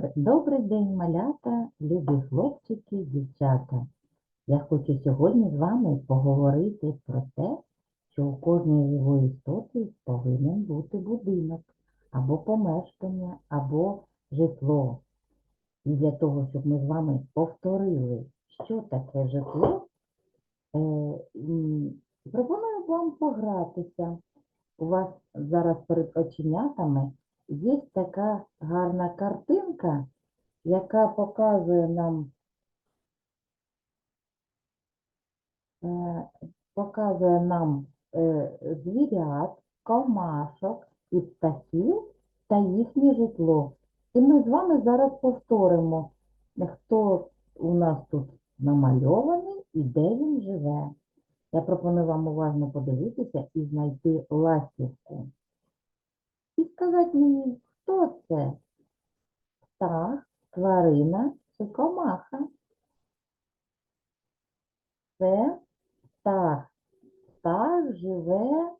Добрий день, малята, любі хлопчики, дівчата. Я хочу сьогодні з вами поговорити про те, що у кожної живої істоти повинен бути будинок, або помешкання, або житло. І для того, щоб ми з вами повторили, що таке житло, е, пропоную вам погратися. У вас зараз перед оченятами є така гарна картинка, яка показує нам, е, показує нам е, звірят, комашок і птахів та їхнє житло. І ми з вами зараз повторимо, хто у нас тут намальований і де він живе. Я пропоную вам уважно подивитися і знайти ластівку. Сказати мені, хто це? Птах, тварина чи комаха? Це птах. Птах живе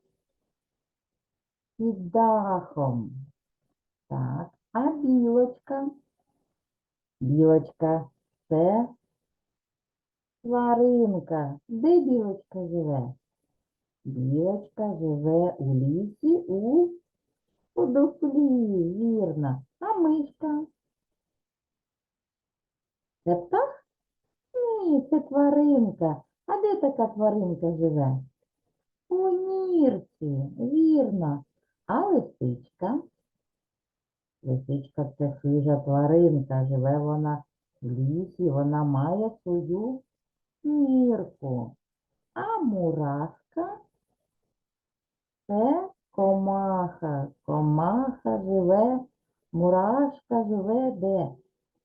під дахом. Так, а білочка? Білочка це тваринка. Де білочка живе? Білочка живе у лісі у у дуплі, вірно. А мишка? Це птах? Ні, це тваринка. А де така тваринка живе? У нірці, вірно. А лисичка? Лисичка це хижа тваринка, живе вона в лісі, вона має свою нірку. А мурашка це комаха. Комаха живе, мурашка живе де?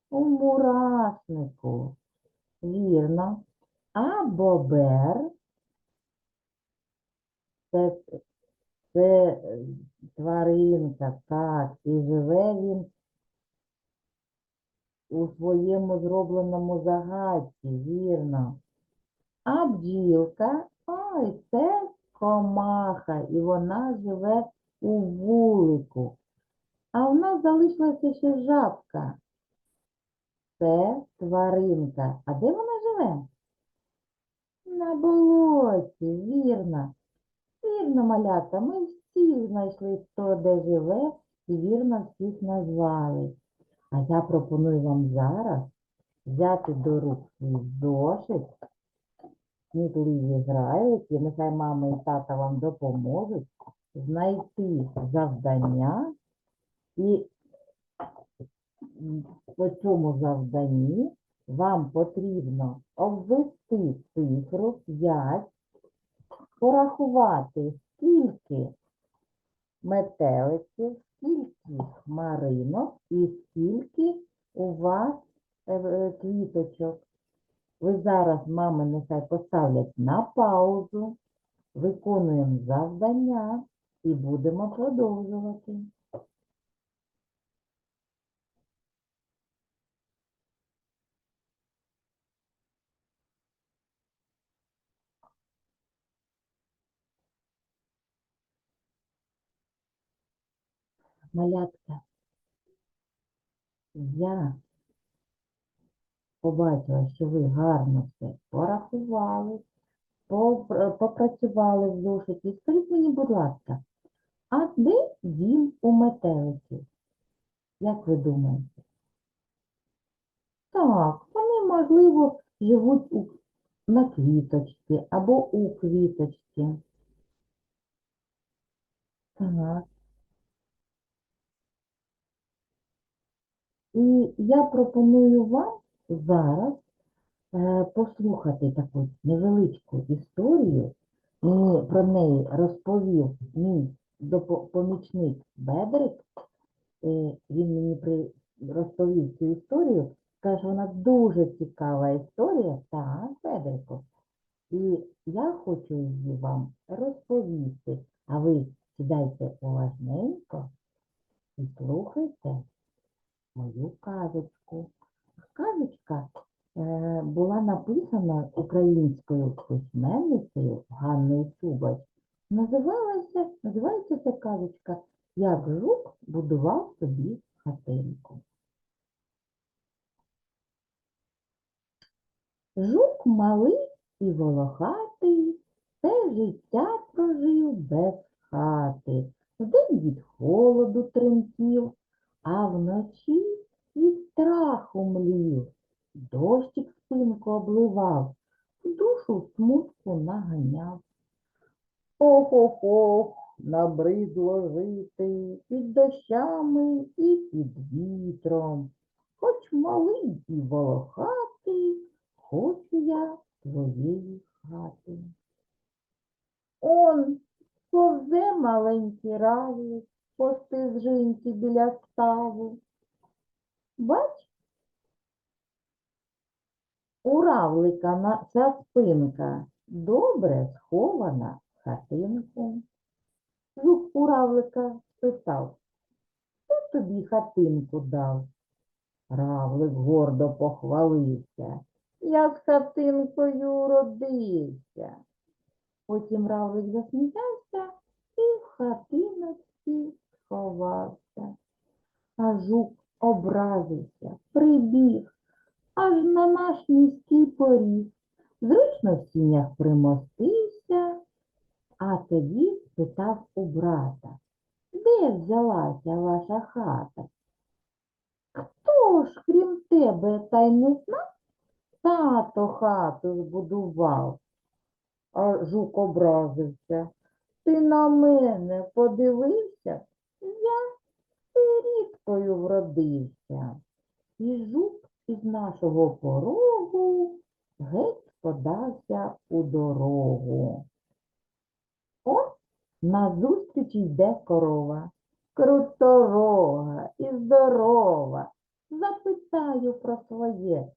У мурашнику. Вірно. А бобер це, це тваринка, так, і живе він у своєму зробленому загадці, вірно. А бджілка, ой, це комаха, і вона живе у вулику. А в нас залишилася ще жабка. Це тваринка. А де вона живе? На болоті, вірно. Вірно, малята, ми всі знайшли, хто де живе, і вірно всіх назвали. А я пропоную вам зараз взяти до рук свій зошит, смітливі грають, і нехай мама і тата вам допоможуть знайти завдання і по цьому завданні вам потрібно обвести цифру 5, порахувати, скільки метеликів, скільки хмаринок і скільки у вас е, е, квіточок. Ви зараз, мами, нехай поставлять на паузу, виконуємо завдання і будемо продовжувати. Малятка, я побачила, що ви гарно все порахували, попрацювали в зошиті. Скажіть мені, будь ласка, а де дім у метеликів? Як ви думаєте? Так, вони, можливо, живуть у, на квіточці або у квіточці. Так. І я пропоную вам зараз е, послухати таку невеличку історію. Мені про неї розповів мій допо- помічник Бедрик. Е, він мені розповів цю історію. Каже, вона дуже цікава історія. Так, Бедрику. І я хочу її вам розповісти. А ви сідайте уважненько і слухайте мою казочку. Казочка е, була написана українською письменницею Ганною Цубач. Називалася, називається ця казочка Як жук будував собі хатинку. Жук малий і волохатий, все життя прожив без хати. Вдень від холоду тремтів, а вночі страху млів. Дощик спинку обливав, душу смутку наганяв. Ох-ох-ох, набридло жити під дощами і під вітром. Хоч малий і волохатий, хочу я твоєї хати. Он повзе маленький равлик, по стежинці біля ставу. Бач, у равлика на ця спинка добре схована в хатинку. Жук у равлика спитав, хто тобі хатинку дав? Равлик гордо похвалився. Я з хатинкою родився. Потім равлик засміявся і в хатиночці сховався. А жук образився, прибіг, аж на наш міський поріг. Зручно в сінях примостився, а тоді спитав у брата, де взялася ваша хата? Хто ж, крім тебе, та й не знав, тато хату збудував? А жук образився. Ти на мене подивився? Я вродився. І жук із нашого порогу геть подався у дорогу. О, назустріч йде корова, круторога і здорова. Запитаю про своє,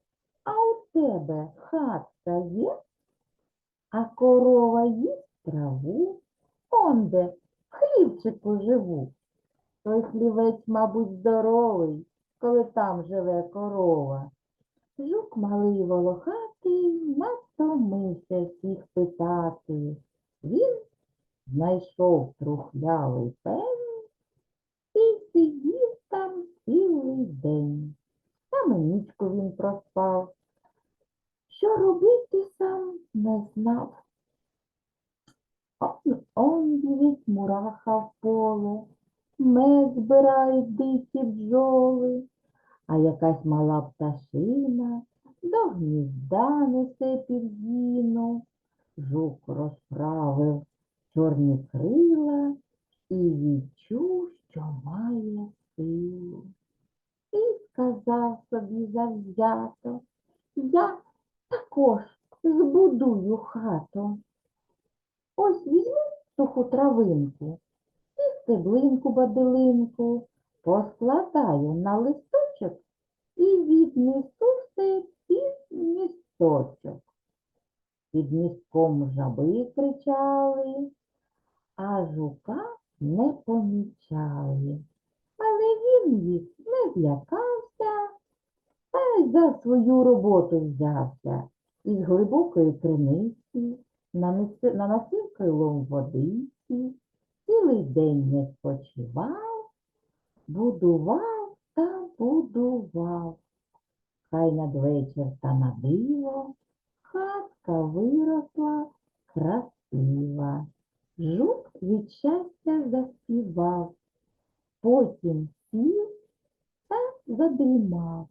а у тебе хатка є? А корова їсть траву, он де хлівчику живу. Той хлівець, мабуть, здоровий, коли там живе корова. Жук малий волохатий, натомився всіх питати. Він знайшов трухлявий пень і сидів там цілий день. Саме нічку він проспав. Що робити сам не знав. Он, он біжить мураха в поле, мед збирають дикі бджоли, а якась мала пташина до гнізда несе півдіну. Жук розправив чорні крила і відчув, що має силу. І сказав собі завзято, я також збудую хату. Ось візьму суху травинку і стеблинку баделинку, поскладаю на листочок і віднесу все під місточок. Під містком жаби кричали, а жука не помічали. Але він їх не злякався, та й за свою роботу взявся. Із глибокої криниці нанеси- наносив крилом цілий день не спочивав, будував та будував. Хай надвечір та на диво хатка виросла красива. Жук від щастя заспівав, потім сів та задрімав.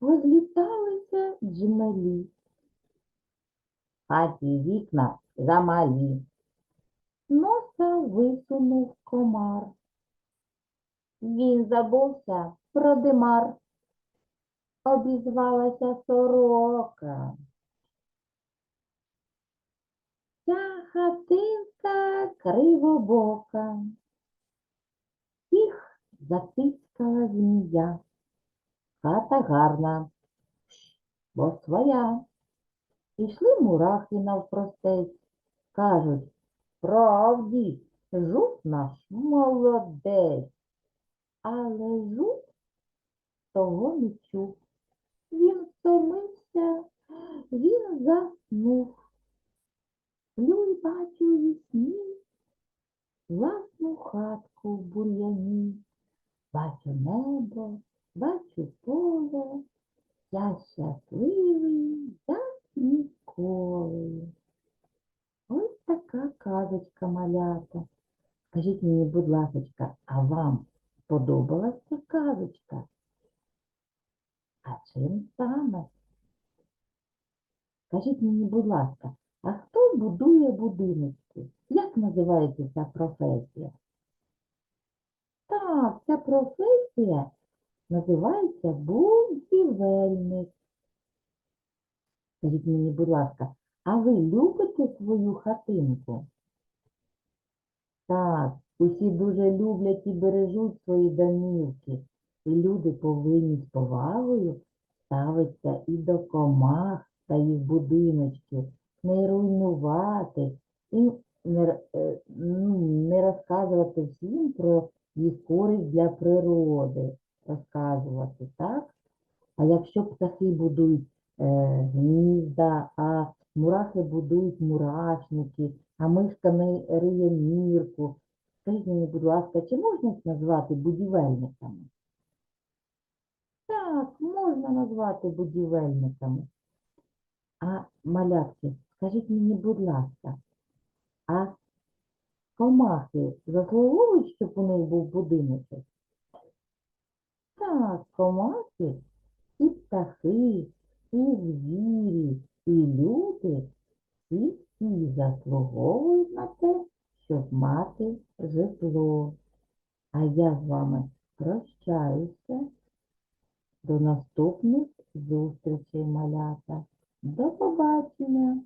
Розліталися джмелі. В Хаті вікна замалі. Носа висунув комар. Він забувся про димар. Обізвалася сорока. Ця хатинка кривобока. Їх затискала змія. Хата гарна, бо своя. Пішли мурахи навпростець. Кажуть, правді, жук наш молодець. Але жук того не чув. Він втомився, він заснув. Сплю й бачу вісні власну хатку в бур'яні. Бачу небо, бачу поле, я щасливий, як ніколи. Ось така казочка малята. Скажіть мені, будь ласка, а вам сподобалась ця казочка? А чим саме? Скажіть мені, будь ласка, а хто будує будиночки? Як називається ця професія? Так, ця професія називається будівельник. Скажіть мені, будь ласка, а ви любите свою хатинку? Так, усі дуже люблять і бережуть свої домівки. І люди повинні з повагою ставитися і до комах та їх будиночків, не руйнувати і не, е, ну, не розказувати всім про їх користь для природи. Розказувати, так? А якщо птахи будують гнізда, а мурахи будують мурашники, а мишка не риє нірку. Скажіть мені, будь ласка, чи можна їх назвати будівельниками? Так, можна назвати будівельниками. А малятки, скажіть мені, будь ласка, а комахи заслуговують, щоб у них був будиночок? Так, комахи і птахи, і звірі, і люди всі всі заслуговують на те, щоб мати житло. А я з вами прощаюся. До наступних зустрічей, малята. До побачення!